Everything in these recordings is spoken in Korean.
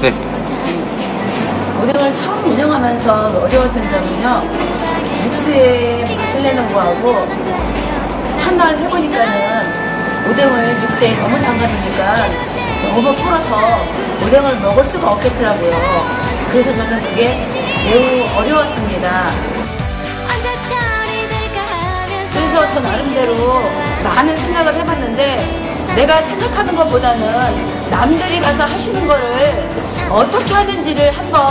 네. 오뎅을 처음 운영하면서 어려웠던 점은요. 육수에 맛을 내는 거하고 첫날 해보니까는 오뎅을 육수에 너무 담가두니까 너무 불어서 오뎅을 먹을 수가 없겠더라고요. 그래서 저는 그게 매우 어려웠습니다. 그래서 저 나름대로 많은 생각을 해봤는데 내가 생각하는 것보다는 남들이 가서 하시는 거를 어떻게 하는지를 한번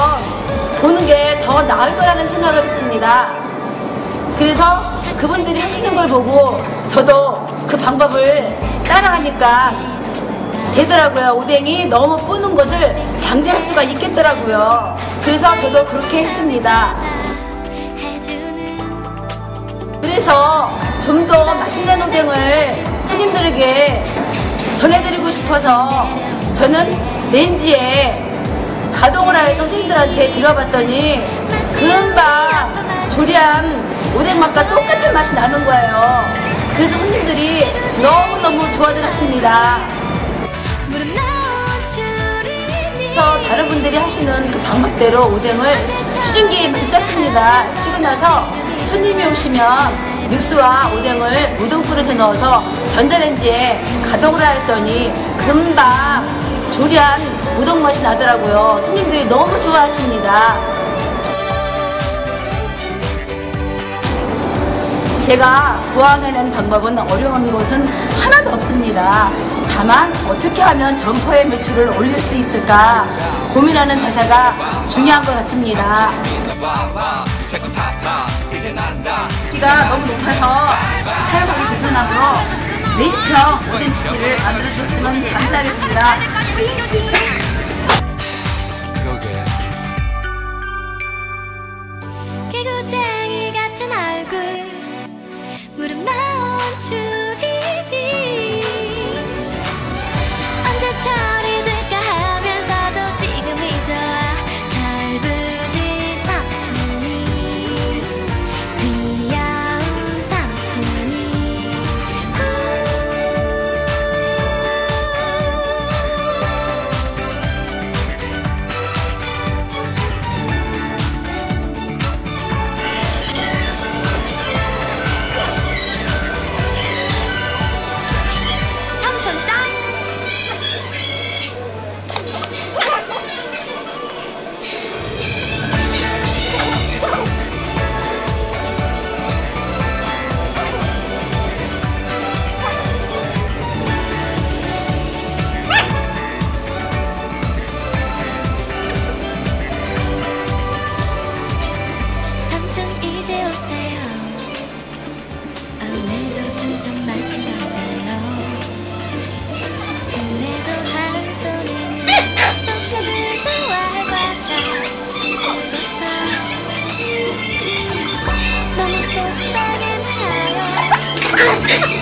보는 게 더 나을 거라는 생각을 했습니다. 그래서 그분들이 하시는 걸 보고 저도 그 방법을 따라가니까 되더라고요. 오뎅이 너무 뿌는 것을 방지할 수가 있겠더라고요. 그래서 저도 그렇게 했습니다. 그래서 좀 더 맛있는 오뎅을 손님들에게 전해드리고 싶어서 저는 렌지에 가동을 하여 손님들한테 들어봤더니 금방 조리한 오뎅 맛과 똑같은 맛이 나는 거예요. 그래서 손님들이 너무너무 좋아들 하십니다. 그래서 다른 분들이 하시는 그 방법대로 오뎅을 수증기에 짰습니다. 치고 나서 손님이 오시면 육수와 오뎅을 우동 그릇에 넣어서 전자레인지에 가동을 하였더니 금방 조리한 우동 맛이 나더라고요. 손님들이 너무 좋아하십니다. 제가 구황해낸 방법은 어려운 것은 하나도 없습니다. 다만 어떻게 하면 점포의 매출을 올릴 수 있을까 고민하는 자세가 중요한 것 같습니다. 기가 너무 높아서 사용하기 불편하므로 레이스평 오뎅 치즈를 만들어 주셨으면 감사하겠습니다. 그러게. Okay.